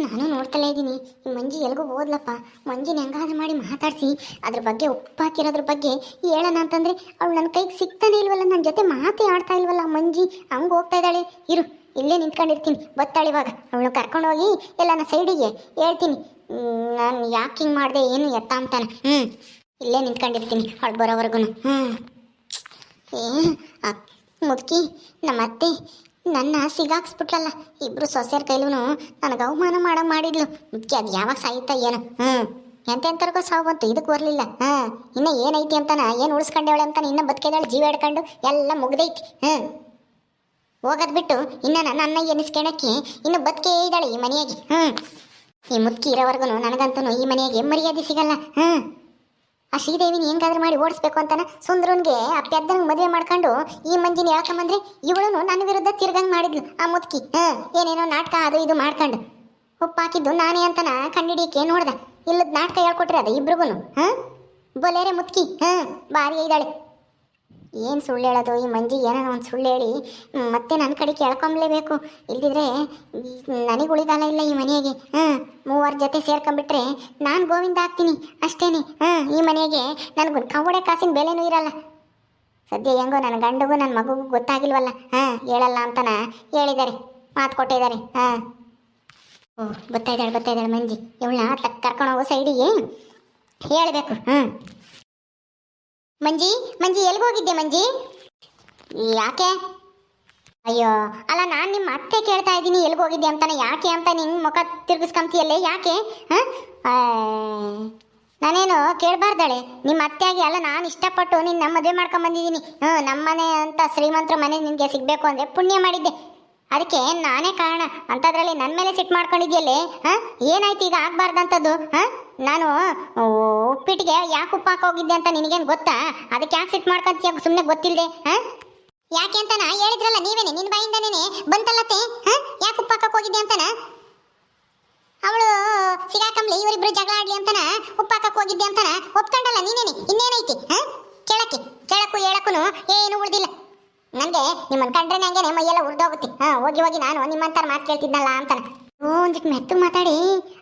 ನಾನು ನೋಡ್ತಲೇ ಇದ್ದೀನಿ. ಈ ಮಂಜಿ ಎಲ್ಗೂ ಹೋದ್ಲಪ್ಪ ಮಂಜಿನ ಹೆಂಗಾದ್ರೂ ಮಾಡಿ ಮಾತಾಡಿಸಿ. ಅದ್ರ ಬಗ್ಗೆ ಉಪ್ಪಾಕಿರೋದ್ರ ಬಗ್ಗೆ ಹೇಳೋಣ ಅಂತಂದ್ರೆ ಅವಳು ನನ್ನ ಕೈಗೆ ಸಿಗ್ತಾನೆ ಇಲ್ವಲ್ಲ ನನ್ನ ಜೊತೆ ಮಾತೇ ಆಡ್ತಾ ಇಲ್ವಲ್ಲ ಮಂಜಿ. ಹಂಗೆ ಹೋಗ್ತಾ ಇದ್ದಾಳೆ. ಇರು, ಇಲ್ಲೇ ನಿಂತ್ಕೊಂಡಿರ್ತೀನಿ. ಬತ್ತಾಳೆ ಇವಾಗ. ಅವಳು ಕರ್ಕೊಂಡೋಗಿ ಎಲ್ಲ ನಾನು ಸೈಡಿಗೆ ಹೇಳ್ತೀನಿ. ನಾನು ಯಾಕೆ ಹಿಂಗೆ ಮಾಡಿದೆ, ಏನು ಎತ್ತ ಅಂತಾನೆ. ಹ್ಞೂ ಇಲ್ಲೇ ನಿಂತ್ಕೊಂಡಿರ್ತೀನಿ ಅವಳು ಬರೋವರೆಗೂ ಹ್ಞೂ ಏ ಮುದುಕಿ ನಮ್ಮ ಅತ್ತೆ ನನ್ನ ಸಿಗಾಕ್ಸ್ಬಿಟ್ಲಲ್ಲ, ಇಬ್ರು ಸೊಸೆಯರ್ ಕೈಲೂ ನನಗೆ ಅವಮಾನ ಮಾಡೋ ಮಾಡಿದ್ಲು. ಮುಖ್ಯ ಅದು ಯಾವಾಗ ಸಾಯ್ತಾ ಏನು. ಹ್ಞೂ ಎಂತೆಂಥರ್ಗೋ ಸಾವು ಬಂತು, ಇದಕ್ಕೆ ಬರಲಿಲ್ಲ. ಹಾಂ. ಇನ್ನೂ ಏನೈತಿ ಅಂತಾನ, ಏನು ಉಳಿಸ್ಕೊಂಡೇವಳೆ ಅಂತಾನೆ, ಇನ್ನೂ ಬದುಕಿದಾಳೆ, ಜೀವ ಹಿಡ್ಕೊಂಡು ಎಲ್ಲ ಮುಗ್ದೈತಿ. ಹ್ಞೂ ಹೋಗೋದು ಬಿಟ್ಟು ಇನ್ನು ನನ್ನ ಅನ್ನ ಎನಿಸ್ಕೊಳಕ್ಕೆ ಇನ್ನು ಬದುಕೇ ಇದ್ದಾಳೆ ಈ ಮನೆಯಾಗೆ. ಹ್ಞೂ ಈ ಮುದುಕಿ ಇರೋವರೆಗೂ ನನಗಂತೂ ಈ ಮನೆಯಾಗೆ ಮರ್ಯಾದೆ ಸಿಗಲ್ಲ. ಹ್ಞೂ ಆ ಶ್ರೀದೇವಿನ ಹೆಂಗಾದ್ರೂ ಮಾಡಿ ಓಡಿಸ್ಬೇಕು ಅಂತಾನ ಸುಂದ್ರನ್ಗೆ ಆ ಪೆದ್ದನಿಗೆ ಮದುವೆ ಮಾಡ್ಕೊಂಡು ಈ ಮಂಜಿನ ಹೇಳ್ಕೊಂಬಂದ್ರೆ ಇವಳು ನನ್ನ ವಿರುದ್ಧ ತಿರ್ಗಂಗೆ ಮಾಡಿದ್ಲು. ಆ ಮುದುಕಿ ಹಾಂ, ಏನೇನೋ ನಾಟಕ ಅದು ಇದು ಮಾಡ್ಕೊಂಡು. ಉಪ್ಪಾಕಿದ್ದು ನಾನೇ ಅಂತನ ಕಂಡಿಡಿಯಕ್ಕೆ ನೋಡ್ದೆ. ಇಲ್ಲದ ನಾಟಕ ಹೇಳ್ಕೊಟ್ರಿ ಅದ ಇಬ್ರಿಗೂ ಹಾಂ? ಬೊಲೇರೆ ಮುದುಕಿ ಹಾಂ, ಭಾರಿ ಇದ್ದಾಳೆ ಏನು ಸುಳ್ಳು ಹೇಳೋದು? ಈ ಮಂಜಿ ಏನೋ ಒಂದು ಸುಳ್ಳು ಹೇಳಿ ಮತ್ತೆ ನನ್ನ ಕಡೆ ಕೇಳ್ಕೊಂಬಲೇಬೇಕು. ಇಲ್ದಿದ್ರೆ ನನಗೆ ಉಳಿಗಾಲ ಇಲ್ಲ ಈ ಮನೆಗೆ. ಹಾಂ, ಮೂವರ ಜೊತೆ ಸೇರ್ಕೊಂಬಿಟ್ರೆ ನಾನು ಗೋವಿಂದ ಆಗ್ತೀನಿ, ಅಷ್ಟೇನೆ. ಹಾಂ, ಈ ಮನೆಗೆ ನನಗೆ ಕವಡೆ ಕಾಸಿನ ಬೆಲೆನೂ ಇರಲ್ಲ. ಸದ್ಯ ಹೆಂಗೋ ನನ್ನ ಗಂಡಗೂ ನನ್ನ ಮಗುಗೂ ಗೊತ್ತಾಗಿಲ್ವಲ್ಲ? ಹಾಂ, ಹೇಳಲ್ಲ ಅಂತನ ಹೇಳಿದ್ದಾರೆ ಮಾತು ಕೊಟ್ಟಿದ್ದಾರೆ ಹಾಂ. ಓ ಬರ್ತಾ ಇದ್ದಾಳೆ ಮಂಜಿ. ಇವಳನ್ನ ಕರ್ಕೊಂಡು ಹೋಗೋ ಸೈಡಿಗೆ ಹೇಳಬೇಕು. ಹಾಂ ಮಂಜಿ ಮಂಜಿ ಹೋಗಿದ್ದೆ ಮಂಜಿ? ಯಾಕೆ? ಅಯ್ಯೋ, ಅಲ್ಲ ನಾನು ನಿಮ್ಮ ಅತ್ತೆ ಕೇಳ್ತಾ ಇದ್ದೀನಿ ಎಲ್ಲಿಗೆ ಹೋಗಿದ್ದೆ ಅಂತಾನೆ. ಯಾಕೆ ಅಂತ ನಿನ್ನ ಮುಖ ತಿರ್ಗಿಸ್ಕೊಂತೀಯಲ್ಲೇ? ಯಾಕೆ? ಹಾಂ? ನಾನೇನು ಕೇಳಬಾರ್ದಾಳೆ? ನಿಮ್ಮ ಅತ್ತೆಯಾಗಿ ಅಲ್ಲ, ನಾನು ಇಷ್ಟಪಟ್ಟು ನಿನ್ನ ಮದುವೆ ಮಾಡ್ಕೊಂಬಂದಿದ್ದೀನಿ ಹ್ಞೂ ನಮ್ಮನೆ ಅಂತ ಶ್ರೀಮಂತರ ಮನೆ ನಿನಗೆ ಸಿಗಬೇಕು ಅಂದರೆ ಪುಣ್ಯ ಮಾಡಿದ್ದೆ. ಅದಕ್ಕೆ ನಾನೇ ಕಾರಣ. ಅಂಥದ್ರಲ್ಲಿ ನನ್ನ ಮೇಲೆ ಸಿಟ್ಟು ಮಾಡ್ಕೊಂಡಿದ್ಯಲ್ಲೇ? ಹಾಂ? ಏನಾಯ್ತು ಈಗ? ಆಗಬಾರ್ದಂಥದ್ದು ಹಾಂ? ನಾನು ಉಪ್ಪಿಟ್ಟಿಗೆ ಯಾಕೆ ಉಪ್ಪು ಹಾಕೋಗಿದ್ದೆ ಅಂತ ನಿನಗೇನು ಗೊತ್ತಾ? ಅದಕ್ಕೆ ಯಾಕೆ ಸಿಟ್ ಮಾಡ್ಕೊಂತೀಯ ಸುಮ್ಮನೆ ಗೊತ್ತಿಲ್ಲದೆ ಹಾಂ? ಯಾಕೆ ಅಂತ ನಾ ಹೇಳಿದ್ರಲ್ಲ ನೀವೇನೆ ನಿನ್ನ ಬಾಯಿಂದನೇ ಬಂತಲ್ಲತ್ತೆ, ಹಾಂ? ಯಾಕೆ ಉಪ್ಪು ಹಾಕಕ್ಕೆ ಹೋಗಿದ್ದೆ ಅಂತನ? ಅವಳು ಸಿಗಾಕಂಬ್ಲಿ ಇವರಿಬ್ರು ಜಗಳ ಆಡ್ಲಿ ಅಂತನ? ಉಪ್ಪು ಹೋಗಿದ್ದೆ ಅಂತನ? ಒಪ್ಕೊಂಡಲ್ಲ ನೀನೇನೆ? ಇನ್ನೇನೈತಿ, ಹಾಂ? ಕೇಳಕ್ಕೆ, ಕೇಳಕ್ಕೂ ಹೇಳಕ್ಕೂ ಏನು ಉಳ್ದಿಲ್ಲ. ನನಗೆ ನಿಮ್ಮನ್ನ ಕಂಡ್ರೆ ಹಂಗೆ ಮೈಯೆಲ್ಲ ಉರ್ದೋಗುತ್ತೆ. ಹಾಂ, ಹೋಗಿ ಹೋಗಿ ನಾನು ನಿಮ್ಮಂತರ ಮಾತು ಕೇಳ್ತಿದ್ನಲ್ಲ ಅಂತಾನ. ಓ ಒಂದಿಟ್ಟು ಮಾತಾಡಿ.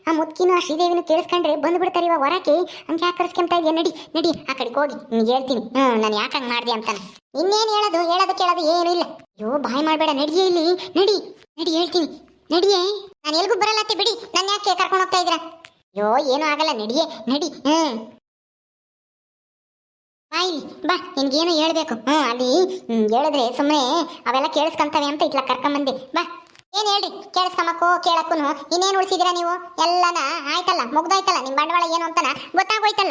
ಆ ಮುದ್ಕಿನೂ ಆ ಶ್ರೀದೇವಿನೂ ಕೇಳಿಸ್ಕೊಂಡ್ರೆ ಬಂದ್ಬಿಡ್ತಾರೆ ಇವಾಗ ಹೊರಕ್ಕೆ. ಅಂತ ಯಾಕೆ ಕರ್ಸ್ಕೊಂತ ಇದೆಯಾ? ನಡಿ ನಡಿ, ಆ ಕಡೆಗೆ ಹೋಗಿ, ನಿನ್ಗೆ ಹೇಳ್ತೀನಿ. ಹ್ಞೂ, ನಾನು ಯಾಕೆ ಹಂಗೆ ಮಾಡಿದೆ ಅಂತಾನೆ. ಇನ್ನೇನು ಹೇಳೋದು? ಹೇಳೋದು ಕೇಳೋದು ಏನು ಇಲ್ಲ. ಅಯ್ಯೋ, ಬಾಯ್ ಮಾಡಬೇಡ, ನಡಿಯೇ ಇಲ್ಲಿ. ನಡಿ ನಡಿ, ಹೇಳ್ತೀನಿ. ನಡಿಯೇ. ನಾನು ಎಲ್ಗೂ ಬರಲ್ಲತ್ತೆ ಬಿಡಿ. ನಾನು ಯಾಕೆ ಕರ್ಕೊಂಡು ಹೋಗ್ತಾ ಇದ್ದೀರಾ? ಅಯ್ಯೋ, ಏನೂ ಆಗಲ್ಲ, ನಡಿಯೇ, ನಡಿ, ಹ್ಞೂ. ಇಲ್ಲಿ, ಬಾ, ನಿನ್ಗೇನು ಹೇಳ್ಬೇಕು. ಹ್ಞೂ, ಅಲ್ಲಿ ಹೇಳಿದ್ರೆ ಸುಮ್ಮನೆ ಅವೆಲ್ಲ ಕೇಳಿಸ್ಕೊಂತವೆ ಅಂತ ಇಟ್ಲ ಕರ್ಕೊಂಬಂದೆ. ಬಾ. ಏನ್ ಹೇಳ್ರಿ? ಕೇಳಿಸ್ಕೊಂಬಕ್ಕೋ ಕೇಳಕ್ಕೂ ಇನ್ನೇನು ಉಳಿಸಿದಿರ ನೀವು? ಎಲ್ಲನ ಆಯ್ತಲ್ಲ, ಮುಗ್ದಾಯ್ತಲ್ಲ ನಿಮ್ಮ ಬಂಡವಾಳ ಏನು ಅಂತನ? ಗೊತ್ತಾಗೋಯ್ತಲ್ಲ?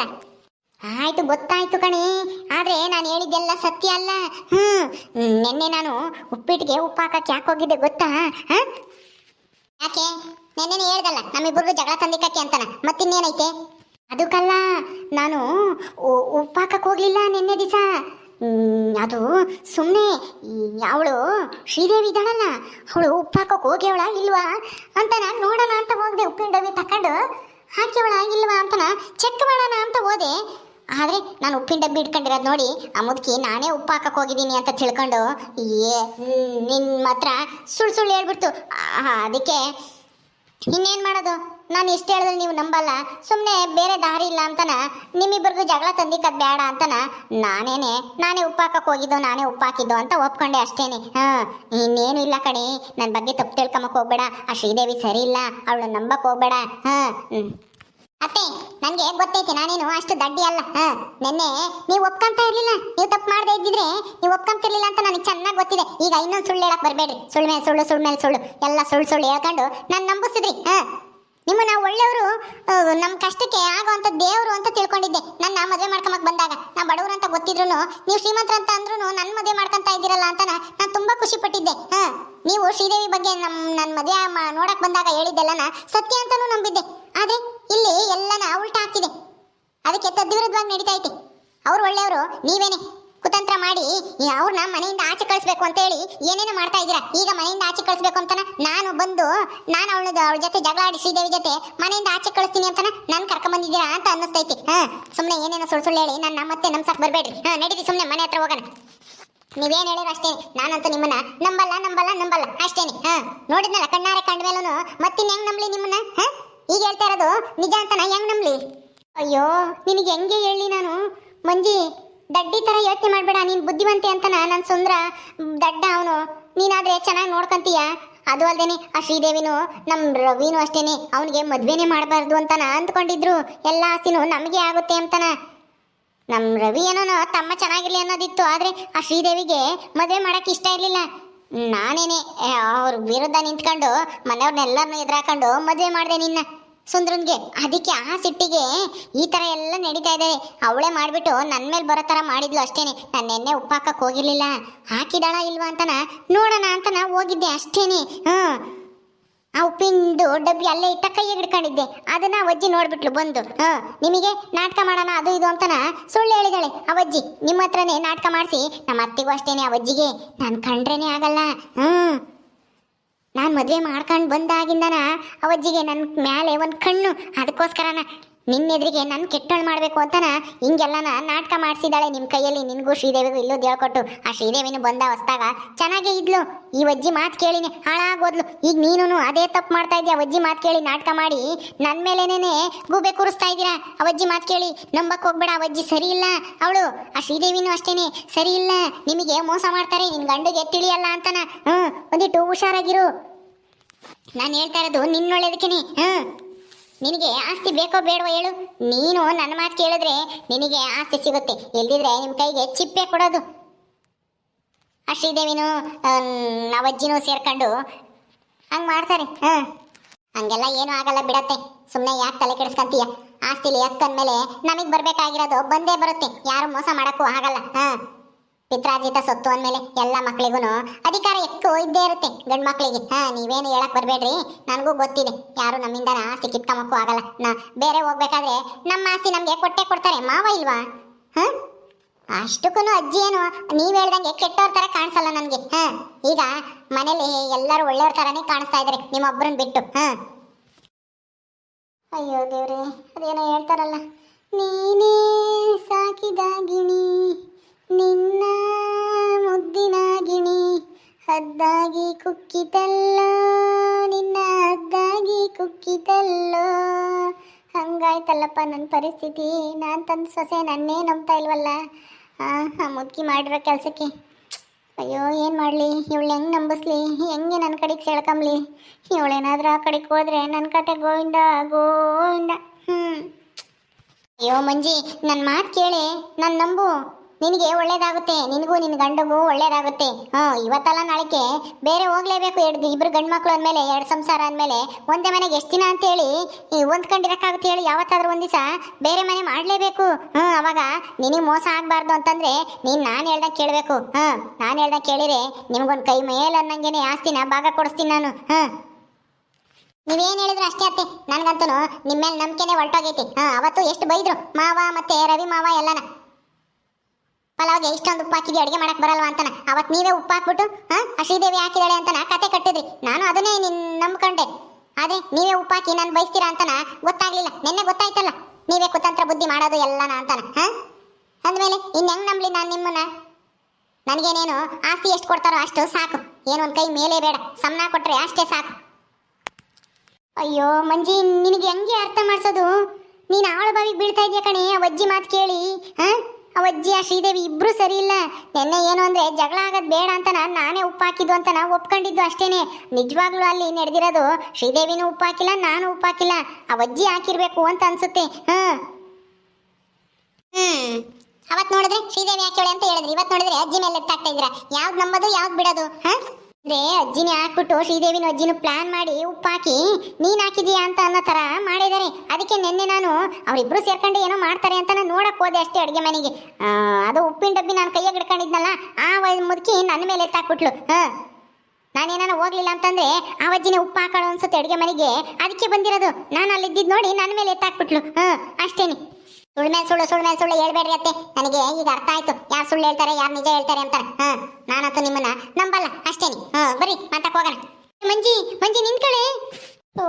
ಆಯ್ತು, ಗೊತ್ತಾಯ್ತು ಕಣಿ. ಆದ್ರೆ ನಾನು ಹೇಳಿದ್ದೆಲ್ಲ ಸತ್ಯ ಅಲ್ಲ. ಹ್ಮ್, ನಿನ್ನೆ ನಾನು ಉಪ್ಪಿಟ್ಟಿಗೆ ಉಪ್ಪು ಹಾಕಕ್ಕೆ ಯಾಕೆ ಹೋಗಿದ್ದೆ ಗೊತ್ತಾ? ಯಾಕೆ? ನಿನ್ನೆ ಹೇಳ್ದಲ್ಲ ನಮ್ಮಿಬ್ಬರಿಗೂ ಜಗಳ ತಂದಿಕ್ಕಕ್ಕೆ ಅಂತನ. ಮತ್ತಿನ್ನೇನೈತೆ? ಅದಕ್ಕಲ್ಲ, ನಾನು ಉ- ಉಪ್ಪು ಹಾಕಕ್ಕೆ ಹೋಗ್ಲಿಲ್ಲ ನಿನ್ನೆ ದಿವಸ. ಅದು ಸುಮ್ಮನೆ ಅವಳು ಶ್ರೀದೇವಿ ಇದ್ದಾಳಲ್ಲ, ಅವಳು ಉಪ್ಪು ಹಾಕೋಕೆ ಹೋಗ್ಯವಳ ಇಲ್ವಾ ಅಂತ ನಾನು ನೋಡೋಣ ಅಂತ ಹೋದೆ ಉಪ್ಪಿನ ಡಬ್ಬಿ ತಕೊಂಡು ಹಾಕ್ಯವಳ ಇಲ್ವಾ ಅಂತನ ಚೆಕ್ ಮಾಡೋಣ ಅಂತ ಹೋದೆ. ಆದರೆ ನಾನು ಉಪ್ಪಿನ ಡಬ್ಬಿ ಇಟ್ಕೊಂಡಿರೋದು ನೋಡಿ, ಆ ಮುದುಕಿ ನಾನೇ ಉಪ್ಪು ಹಾಕಕ್ಕೆ ಹೋಗಿದ್ದೀನಿ ಅಂತ ತಿಳ್ಕೊಂಡು, ಏ ನಿನ್ನ ಮಾತ್ರ ಸುಳ್ಳು ಸುಳ್ಳು ಹೇಳ್ಬಿಡ್ತು. ಅದಕ್ಕೆ ಇನ್ನೇನು ಮಾಡೋದು? ನಾನು ಎಷ್ಟು ಹೇಳಿದ್ರೆ ನೀವು ನಂಬಲ್ಲ. ಸುಮ್ಮನೆ ಬೇರೆ ದಾರಿ ಇಲ್ಲ ಅಂತನ ನಿಮ್ಮಿಬ್ಬರಿಗೂ ಜಗಳ ತಂದಿಕ್ಕದ್ ಬೇಡ ಅಂತನ, ನಾನೇನೆ, ನಾನೇ ಉಪ್ಪಾಕಕ್ಕೆ ಹೋಗಿದ್ದು, ನಾನೇ ಉಪ್ಪಾಕಿದ್ದು ಅಂತ ಒಪ್ಕೊಂಡೆ ಅಷ್ಟೇನೆ. ಹಾಂ, ಇನ್ನೇನು ಇಲ್ಲ ಕಣಿ ನನ್ನ ಬಗ್ಗೆ ತಪ್ಪು ತಿಳ್ಕೊಂಬಕ್ ಹೋಗ್ಬೇಡ, ಆ ಶ್ರೀದೇವಿ ಸರಿ ಇಲ್ಲ ಅವಳು ನಂಬಕ್ ಹೋಗ್ಬೇಡ. ಹಾಂ ಅತ್ತೆ, ನನಗೆ ಗೊತ್ತೈತೆ, ನಾನೇನು ಅಷ್ಟು ದಡ್ಡಿ ಅಲ್ಲ. ಹಾ, ನಿನ್ನೆ ನೀವು ಒಪ್ಕೊಂತ ಇರಲಿಲ್ಲ? ನೀವು ತಪ್ಪು ಮಾಡದೇ ಇದ್ದಿದ್ರೆ ನೀವು ಒಪ್ಕೊಂತಿರ್ಲಿಲ್ಲ ಅಂತ ನನಗೆ ಚೆನ್ನಾಗಿ ಗೊತ್ತಿದೆ. ಈಗ ಇನ್ನೊಂದು ಸುಳ್ಳು ಹೇಳಕ್ ಬರಬೇಡ್ರಿ. ಸುಳ್ಳು ಮೇಲೆ ಸುಳ್ಳು ಸುಳ್ಳು ಮೇಲೆ ಸುಳ್ಳು. ಎಲ್ಲ ಸುಳ್ಳು ಸುಳ್ಳು ಹೇಳ್ಕೊಂಡು ನಾನು ನಂಬಿಸಿದ್ರಿ. ಹಾ. ನಿಮ್ಮ ನಾವು ಒಳ್ಳೆಯವರು ನಮ್ಮ ಕಷ್ಟಕ್ಕೆ ಆಗುವಂಥ ದೇವರು ಅಂತ ತಿಳ್ಕೊಂಡಿದ್ದೆ. ನನ್ನ ಮದುವೆ ಮಾಡ್ಕೊಂಬಕ್ ಬಂದಾಗ. ನಾ ಬಡವರು ಅಂತ ಗೊತ್ತಿದ್ರು ನೀವು ಶ್ರೀಮಂತರ ಅಂತ ಅಂದ್ರೂ ನನ್ನ ಮದುವೆ ಮಾಡ್ಕೊಂತ ಇದ್ದೀರಲ್ಲ ಅಂತ ನಾನು ತುಂಬ ಖುಷಿ ಪಟ್ಟಿದ್ದೆ. ಹಾ, ನೀವು ಶ್ರೀದೇವಿ ಬಗ್ಗೆ ನಮ್ಮ ನನ್ನ ಮದುವೆ ಮಾ- ನೋಡಕ್ ಬಂದಾಗ ಹೇಳಿದ್ದೆಲ್ಲನ ಸತ್ಯ ಅಂತಲೂ ನಂಬಿದ್ದೆ. ಆದರೆ ಇಲ್ಲಿ ಎಲ್ಲನ ಉಲ್ಟಾ ಆಗ್ತಿದೆ. ಅದಕ್ಕೆ ತದ್ವಿರುದ್ಧವಾಗಿ ನಡೀತಾ ಐತೆ. ಅವ್ರು ಒಳ್ಳೆಯವರು, ನೀವೇನೆ. ಕುತಂತ್ರ ಮಾಡಿ ಅವ್ರನ್ನ ಮನೆಯಿಂದ ಆಚೆ ಕಳಿಸ್ಬೇಕು ಅಂತ ಹೇಳಿ ಏನೇನೋ ಮಾಡ್ತಾ ಇದ್ದೀರಾ? ಈಗ ಮನೆಯಿಂದ ಆಚೆ ಕಳಿಸ್ಬೇಕು ಅಂತನ? ನಾನು ಬಂದು, ನಾನು ಅವಳ ಅವಳ ಜೊತೆ ಜಗಳ ಆಡಿ ಶ್ರೀದೇವಿ ಜೊತೆ ಮನೆಯಿಂದ ಆಚೆ ಕಳಿಸ್ತೀನಿ ಅಂತನ? ನಾನು ಕರ್ಕೊಂಬಂದಿದ್ದೀರಾ ಅಂತ ಅನ್ನಿಸ್ತೈತಿ. ಹಾ ಸುಮ್ಮನೆ ಏನೇನೋ ಸುಳ್ಳು ಸುಳ್ಳು ಹೇಳಿ, ನನ್ನ ಮತ್ತೆ ನಮ್ಸಕ್ ಬರಬೇಡ್ರಿ. ಹಾ, ನಡೀರಿ ಸುಮ್ಮನೆ ಮನೆ ಹತ್ರ ಹೋಗೋಣ. ನೀವೇನು ಹೇಳಿರೋ ಅಷ್ಟೇ, ನಾನಂತೂ ನಿಮ್ಮನ್ನ ನಂಬಲ್ಲ ನಂಬಲ್ಲ ನಂಬಲ್ಲ, ಅಷ್ಟೇನೆ. ಹಾ, ನೋಡಿದ್ನಲ್ಲ, ಕಣ್ಣಾರೆ ಕಂಡ ಮೇಲೂ ಮತ್ತಿನ್ ಹೆಂಗ್ ನಂಬಲಿ ನಿಮ್ಮನ್ನ? ಹಾ, ಈಗ ಹೇಳ್ತಾ ಇರೋದು ನಿಜ ಅಂತ ನಾ ಹೆಂಗ್ ನಂಬ್ಲಿ? ಅಯ್ಯೋ, ನಿನಗೆ ಹೆಂಗೆ ಹೇಳಿ ನಾನು? ಮಂಜಿ ದಡ್ಡಿ ತರ ಯೋಚನೆ ಮಾಡಬೇಡ, ನೀನ್ ಬುದ್ಧಿವಂತೆ ಅಂತ ನನ್ ಸುಂದ್ರ, ದಡ್ಡ ಅವನು. ನೀನಾದ್ರೆ ಚೆನ್ನಾಗಿ ನೋಡ್ಕಂತೀಯ? ಅದು ಅಲ್ದೇನೆ, ಆ ಶ್ರೀದೇವಿನು ನಮ್ಮ ರವಿನು ಅಷ್ಟೇನೆ. ಅವನಿಗೆ ಮದ್ವೆನೆ ಮಾಡಬಾರ್ದು ಅಂತನ ಅಂದ್ಕೊಂಡಿದ್ರು. ಎಲ್ಲ ಆಸ್ತಿನೂ ನಮಗೆ ಆಗುತ್ತೆ ಅಂತನ. ನಮ್ಮ ರವಿ ಏನೋ ತಮ್ಮ ಚೆನ್ನಾಗಿರ್ಲಿ ಅನ್ನೋದಿತ್ತು, ಆದ್ರೆ ಆ ಶ್ರೀದೇವಿಗೆ ಮದುವೆ ಮಾಡಕ್ ಇಷ್ಟ ಇರಲಿಲ್ಲ. ನಾನೇನೆ, ಅವ್ರ ವಿರುದ್ಧ ನಿಂತ್ಕೊಂಡು ಮನೆಯವ್ರನ್ನೆಲ್ಲರನ್ನ ಎದುರಾಕೊಂಡು ಮದುವೆ ಮಾಡಿದೆ ನಿನ್ನ. ಸುಂದ್ರನ್ಗೆ, ಅದಕ್ಕೆ ಆ ಸಿಟ್ಟಿಗೆ ಈ ತರ ಎಲ್ಲ ನಡೀತಾ ಇದೆ. ಅವಳೇ ಮಾಡಿಬಿಟ್ಟು ನನ್ನ ಮೇಲೆ ಬರೋ ಥರ ಮಾಡಿದ್ಲು ಅಷ್ಟೇನೆ. ನಾನು ನೆನ್ನೆ ಉಪ್ಪಾಕಕ್ ಹೋಗಿರ್ಲಿಲ್ಲ. ಹಾಕಿದಾಳ ಇಲ್ವಾ ಅಂತನ? ನೋಡೋಣ ಅಂತನ ಹೋಗಿದ್ದೆ ಅಷ್ಟೇನೆ. ಹ್ಞೂ ಆ ಉಪ್ಪಿಂದು ಡಬ್ಬಿ ಅಲ್ಲೇ ಇಟ್ಟ ಕೈಗೆ ಹಿಡ್ಕೊಂಡಿದ್ದೆ. ಅದನ್ನ ಅವಜ್ಜಿ ನೋಡ್ಬಿಟ್ಲು, ಬಂದು. ಹ, ನಿಮಗೆ ನಾಟಕ ಮಾಡೋಣ, ಅದು ಇದು ಅಂತನ ಸುಳ್ಳು ಹೇಳಿದಾಳೆ ಅವಜ್ಜಿ ನಿಮ್ಮ ಹತ್ರನೇ ನಾಟಕ ಮಾಡಿಸಿ, ನಮ್ಮ ಅತ್ತಿಗೂ ಅಷ್ಟೇನೆ ಅವಜ್ಜಿಗೆ ನಾನು ಕಂಡ್ರೇನೆ ಆಗಲ್ಲ. ಹ್ಮ್. ನಾನು ಮದುವೆ ಮಾಡ್ಕೊಂಡು ಬಂದಾಗಿಂದನ ಅವಜ್ಜಿಗೆ ನನ್ನ ಮೇಲೆ ಒಂದು ಕಣ್ಣು. ಅದಕ್ಕೋಸ್ಕರನ ನಿನ್ನೆದ್ರಿಗೆ ನನ್ನ ಕೆಟ್ಟಳು ಮಾಡಬೇಕು ಅಂತನ ಹಿಂಗೆಲ್ಲನ ನಾಟಕ ಮಾಡಿಸಿದಾಳೆ ನಿಮ್ಮ ಕೈಯಲ್ಲಿ, ನಿನಗೂ ಶ್ರೀದೇವಿಗೂ ಇಲ್ಲೂ ಹೇಳ್ಕೊಟ್ಟು ಆ ಶ್ರೀದೇವಿನ ಬಂದ ಹೊಸ್ದಾಗ ಚೆನ್ನಾಗೇ ಇದ್ಲು, ಈ ಅಜ್ಜಿ ಮಾತು ಕೇಳಿನಿ ಹಾಳಾಗೋದ್ಲು ಈಗ ನೀನು ಅದೇ ತಪ್ಪು ಮಾಡ್ತಾ ಇದ್ದೀಯ ಅಜ್ಜಿ ಮಾತು ಕೇಳಿ ನಾಟಕ ಮಾಡಿ ನನ್ನ ಮೇಲೇನೇ ಗೂಬೆ ಕೂರಿಸ್ತಾ ಇದ್ದೀರಾ? ಅಜ್ಜಿ ಮಾತು ಕೇಳಿ ನಂಬಕ್ಕೆ ಹೋಗ್ಬೇಡ ಅವಜ್ಜಿ ಸರಿ ಇಲ್ಲ. ಅವಳು, ಆ ಶ್ರೀದೇವಿನೂ ಅಷ್ಟೇನೆ, ಸರಿ ಇಲ್ಲ. ನಿಮಗೆ ಮೋಸ ಮಾಡ್ತಾರೆ, ನಿನ್ ಗಂಡಿಗೆ ತಿಳಿಯಲ್ಲ ಅಂತನ. ಹ್ಞೂ ಒಂದಿಟ್ಟು ಹುಷಾರಾಗಿರು. ನಾನು ಹೇಳ್ತಾ ಇರೋದು ನಿನ್ನೊಳ್ಳೇದಕ್ಕೇನೆ, ಹ್ಮ್. ನಿನಗೆ ಆಸ್ತಿ ಬೇಕೋ ಬೇಡವೋ ಹೇಳು. ನೀನು ನನ್ನ ಮಾತು ಕೇಳಿದ್ರೆ ನಿನಗೆ ಆಸ್ತಿ ಸಿಗುತ್ತೆ. ಇಲ್ದಿದ್ರೆ ನಿಮ್ಮ ಕೈಗೆ ಚಿಪ್ಪೆ ಕೊಡೋದು. ಆ ಶ್ರೀದೇವಿನೂ ನಾವಜ್ಜಿನೂ ಸೇರ್ಕೊಂಡು ಹಂಗೆ ಮಾಡ್ತಾರೆ. ಹಾಂ. ಹಂಗೆಲ್ಲ ಏನೂ ಆಗಲ್ಲ ಬಿಡತ್ತೆ. ಸುಮ್ಮನೆ ಯಾಕೆ ತಲೆ ಕೆಡಿಸ್ಕೊಂತೀಯ? ಆಸ್ತಿಲಿ ಮೇಲೆ ನಮಗೆ ಬರಬೇಕಾಗಿರೋದು ಬಂದೇ ಬರುತ್ತೆ. ಯಾರು ಮೋಸ ಮಾಡೋಕ್ಕೂ ಆಗಲ್ಲ. ಹಾಂ. ಪಿತ್ರಾರ್ಜಿತ ಸೊತ್ತು ಅಂದಮೇಲೆ ಎಲ್ಲ ಮಕ್ಕಳಿಗೂ ಅಧಿಕಾರ ಎಕ್ಕು ಇದ್ದೇ ಇರುತ್ತೆ ಗಂಡು ಮಕ್ಕಳಿಗೆ ಹಾಂ, ನೀವೇನು ಹೇಳಕ್ ಬರಬೇಡ್ರಿ. ನನಗೂ ಗೊತ್ತಿದೆ. ಯಾರು ನಮ್ಮಿಂದ ಆಸ್ತಿ ಕಿತ್ಕಮಕ್ಕೂ ಆಗಲ್ಲ. ನಾ ಬೇರೆ ಹೋಗ್ಬೇಕಾದ್ರೆ ನಮ್ಮ ಆಸ್ತಿ ನಮಗೆ ಕೊಟ್ಟೆ ಕೊಡ್ತಾರೆ. ಮಾವ ಇಲ್ವಾ? ಹಾಂ? ಅಷ್ಟಕ್ಕೂ ಅಜ್ಜಿ ಏನು, ನೀವು ಹೇಳ್ದಂಗೆ ಕೆಟ್ಟವ್ರ ಥರ ಕಾಣಿಸಲ್ಲ ನನಗೆ. ಹಾಂ, ಈಗ ಮನೇಲಿ ಎಲ್ಲರೂ ಒಳ್ಳೆಯವ್ರ ಥರನೇ ಕಾಣಿಸ್ತಾ ಇದ್ದಾರೆ ನಿಮ್ಮೊಬ್ಬರನ್ನ ಬಿಟ್ಟು. ಹಾಂ. ಅಯ್ಯೋ ದೇವ್ರಿ, ಅದೇನೋ ಹೇಳ್ತಾರಲ್ಲ. ನೀ ಕುಕ್ಕಿತಲ್ಲೋ ನಿನ್ನ ಅದ್ದಾಗಿ ಕುಕ್ಕಿತಲ್ಲೋ ಹಂಗಾಯ್ತಲ್ಲಪ್ಪ ನನ್ನ ಪರಿಸ್ಥಿತಿ. ನಾನು ತಂದು ಸೊಸೆ ನನ್ನೇ ನಂಬ್ತಾ ಇಲ್ವಲ್ಲ? ಆ ಮುದುಕಿ ಮಾಡಿರೋ ಕೆಲಸಕ್ಕೆ. ಅಯ್ಯೋ, ಏನು ಮಾಡಲಿ? ಇವಳು ಹೆಂಗೆ ನಂಬಿಸ್ಲಿ? ಹೆಂಗೆ ನನ್ನ ಕಡೆಗೆ ಸೆಳ್ಕೊಂಬ್ಲಿ? ಇವಳೇನಾದ್ರೂ ಆ ಕಡೆಗೆ ಹೋದ್ರೆ ನನ್ನ ಕತೆ ಗೋವಿಂದ ಗೋವಿಂದ. ಹ್ಞೂ ಅಯ್ಯೋ ಮಂಜಿ ನನ್ನ ಮಾತು ಕೇಳಿ, ನಾನು ನಂಬು. ನಿನಗೆ ಒಳ್ಳೇದಾಗುತ್ತೆ, ನಿನಗೂ ನಿನ್ನ ಗಂಡಗೂ ಒಳ್ಳೇದಾಗುತ್ತೆ. ಹಾಂ, ಇವತ್ತಲ್ಲ ನಾಳೆಗೆ ಬೇರೆ ಹೋಗ್ಲೇಬೇಕು ಎರಡು ಇಬ್ರು ಗಂಡು ಮಕ್ಕಳು ಅಂದಮೇಲೆ, ಎರಡು ಸಂಸಾರ ಅಂದಮೇಲೆ. ಒಂದೇ ಮನೆಗೆ ಎಷ್ಟು ದಿನ ಅಂತೇಳಿ ಹೊಂದ್ಕೊಂಡಿರಕ್ಕಾಗುತ್ತೆ ಹೇಳಿ ಯಾವತ್ತಾದ್ರೂ ಒಂದು ದಿವಸ ಬೇರೆ ಮನೆ ಮಾಡಲೇಬೇಕು. ಹ್ಞೂ ಅವಾಗ ನಿನಗೆ ಮೋಸ ಆಗಬಾರ್ದು ಅಂತಂದರೆ ನೀನು ನಾನು ಹೇಳ್ದಂಗೆ ಕೇಳಬೇಕು. ಹಾಂ, ನಾನು ಹೇಳ್ದಂಗೆ ಕೇಳಿದರೆ ನಿಮಗೊಂದು ಕೈ ಮೇಲೆ ಅನ್ನಂಗೇನೆ ಆಸ್ತಿನ ಭಾಗ ಕೊಡಿಸ್ತೀನಿ ನಾನು. ಹಾಂ. ನೀವೇನು ಹೇಳಿದ್ರು ಅಷ್ಟೇ ಅತ್ತೆ. ನನಗಂತೂ ನಿಮ್ಮ ಮೇಲೆ ನಂಬಿಕೆನೇ ಹೊರಟೋಗೈತಿ. ಹಾಂ, ಅವತ್ತು ಎಷ್ಟು ಬೈದ್ರು. ಮಾವ ಮತ್ತೆ ರವಿ ಮಾವ ಎಲ್ಲನ. ಪಲಾವ್ಗೆ ಇಷ್ಟೊಂದು ಉಪ್ಪು ಹಾಕಿದ್ವಿ ಅಡುಗೆ ಮಾಡಕ್ ಬರಲ್ವಾ ಅಂತನ. ಅವತ್ ನೀವೇ ಉಪ್ಪು ಹಾಕ್ಬಿಟ್ಟು, ಹಾ ಶ್ರೀದೇವಿ ಹಾಕಿದಾಳೆ ಅಂತನ, ಕತೆ ಕಟ್ಟಿದ್ರಿ. ನಾನು ಅದನ್ನೇ ನಿನ್ ನಂಬ್ಕೊಂಡೆ. ಅದೇ ನೀವೇ ಉಪ್ಪು ಹಾಕಿ ನಾನು ಬಯಸ್ತೀರಾ ಅಂತನ? ಗೊತ್ತಾಗ್ಲಿಲ್ಲ. ನಿನ್ನೆ ಗೊತ್ತಾಯ್ತಲ್ಲ. ನೀವೇ ಕುತಂತ್ರ ಬುದ್ಧಿ ಮಾಡೋದು ಎಲ್ಲನ ಅಂತಾನ, ಹಾ? ಅಂದ್ಮೇಲೆ, ಇನ್ ಹೆಂಗ್ ನಂಬ್ಲಿ ನಾನು ನಿಮ್ಮನ್ನ? ನನಗೇನೇನು ಆಸ್ತಿ ಎಷ್ಟು ಕೊಡ್ತಾರೋ ಅಷ್ಟು ಸಾಕು. ಏನೋ ಒಂದ್ ಕೈ ಮೇಲೆ ಬೇಡ. ಸಮನ ಕೊಟ್ರೆ ಅಷ್ಟೇ ಸಾಕು. ಅಯ್ಯೋ, ಮಂಜಿ, ನಿನಗೆ ಹೆಂಗೆ ಅರ್ಥ ಮಾಡಿಸೋದು? ನೀನು ಆಳು ಬಾವಿಗೆ ಬೀಳ್ತಾ ಇದೆಯಾ ಕಣೆ? ಅಜ್ಜಿ ಮಾತು ಕೇಳಿ, ಹಾ? ಆ ಅಜ್ಜಿ, ಆ ಶ್ರೀದೇವಿ ಇಬ್ರು ಸರಿ ಇಲ್ಲ. ನೆನ್ನೆ ಏನು ಅಂದ್ರೆ ಜಗಳ ಆಗೋದು ಬೇಡ ಅಂತ ನಾನು ನಾನೇ ಉಪ್ಪು ಹಾಕಿದ್ದು ಅಂತ ನಾವು ಒಪ್ಕೊಂಡಿದ್ದು ಅಷ್ಟೇನೆ. ನಿಜವಾಗ್ಲೂ ಅಲ್ಲಿ ನಡೆದಿರೋದು ಶ್ರೀದೇವಿನೂ ಉಪ್ಪು ಹಾಕಿಲ್ಲ, ನಾನು ಉಪ್ಪು ಹಾಕಿಲ್ಲ. ಆ ಅಜ್ಜಿ ಹಾಕಿರ್ಬೇಕು ಅಂತ ಅನ್ಸುತ್ತೆ. ಹಾ. ಹ್ಮ್. ಅವತ್ ನೋಡಿದ್ರೆ ಶ್ರೀದೇವಿ ಹಾಕಿವಳೆ ಅಂತ ಹೇಳಿದ್ರಿ. ಇವತ್ತು ನೋಡಿದ್ರೆ ಅಜ್ಜಿ ಮೇಲೆ ಎತ್ತಾಗ್ತಾ ಇದ್ದೀರಾ. ಯಾವ್ದು ನಮ್ಮದು ಯಾವ್ದು ಬಿಡೋದು? ಹಾ? ಅಂದ್ರೆ ಅಜ್ಜಿನೇ ಹಾಕ್ಬಿಟ್ಟು ಶ್ರೀದೇವಿನ ಅಜ್ಜಿನ ಪ್ಲಾನ್ ಮಾಡಿ ಉಪ್ಪು ಹಾಕಿ ನೀನ್ ಹಾಕಿದೀಯಾ ಅಂತ ಅನ್ನೋ ತರ ಮಾಡಿದ್ದಾರೆ. ಅದಕ್ಕೆ ನಿನ್ನೆ ನಾನು ಅವರಿಬ್ರು ಸೇರ್ಕೊಂಡು ಏನೋ ಮಾಡ್ತಾರೆ ಅಂತ ನಾನು ನೋಡಕ್ ಹೋದೆ ಅಷ್ಟೇ ಅಡುಗೆ ಮನೆಗೆ. ಆ, ಅದು ಉಪ್ಪಿನ ಡಬ್ಬಿ ನಾನು ಕೈಯಾಗ ಹಿಡ್ಕೊಂಡಿದ್ನಲ್ಲ ಆ ವ- ಮುದುಕಿ ನನ್ನ ಮೇಲೆ ಎತ್ತಾಕ್ಬಿಟ್ಲು. ಹಾ. ನಾನೇನಾನ ಹೋಗ್ಲಿಲ್ಲ ಅಂತಂದ್ರೆ ಆ ಅಜ್ಜಿನೇ ಉಪ್ಪು ಹಾಕೋಣ ಅನ್ಸುತ್ತೆ ಅಡುಗೆ ಮನೆಗೆ. ಅದಕ್ಕೆ ಬಂದಿರೋದು. ನಾನು ಅಲ್ಲಿದ್ದಿದ್ದು ನೋಡಿ ನನ್ನ ಮೇಲೆ ಎತ್ತಾಕ್ಬಿಟ್ಲು. ಹ ಅಷ್ಟೇನೆ. ಸುಳ್ಳು ಮೇಲೆ ಸುಳ್ಳು ಸುಳ್ಳು ಮೇಲೆ ಸುಳ್ಳು ಹೇಳ್ಬೇಡ್ರಿ ಅತ್ತೆ. ನನಗೆ ಈಗ ಅರ್ಥ ಆಯ್ತು. ಯಾರು ಸುಳ್ಳು ಹೇಳ್ತಾರೆ, ಯಾರು ನಿಜ ಹೇಳ್ತಾರೆ ಅಂತ ಹಾ, ನಾನಂತೂ ನಿಮ್ಮನ್ನ ನಂಬಲ್ಲ. ಅಷ್ಟೇನಿ. ಹಾ, ಬರ್ರಿ ಮಾತಾಕ್ ಹೋಗೋಣ. ಮಂಜಿ ಮಂಜಿ ನಿಂತ್ಕೊಳ್ಳಿ ಓ,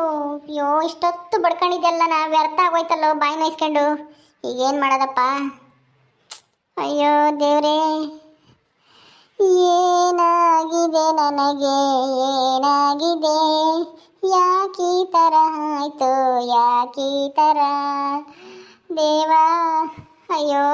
ಅಯ್ಯೋ, ಇಷ್ಟೊತ್ತು ಬಡ್ಕೊಂಡಿದ್ದೆಲ್ಲ ನಾ ವ್ಯರ್ಥ ಆಗೋಯ್ತಲ್ಲೋ ಬಾಯಿ ನೋಯಿಸ್ಕೊಂಡು. ಈಗ ಏನು ಮಾಡೋದಪ್ಪ? ಅಯ್ಯೋ, ದೇವ್ರೇ. ಏನಾಗಿದೆ ನನಗೆ? ಏನಾಗಿದೆ? ಯಾಕೀ ಥರ ಆಯ್ತು? ಯಾಕೀ ಥರ ದೇವಾ ಅಯ್ಯೋ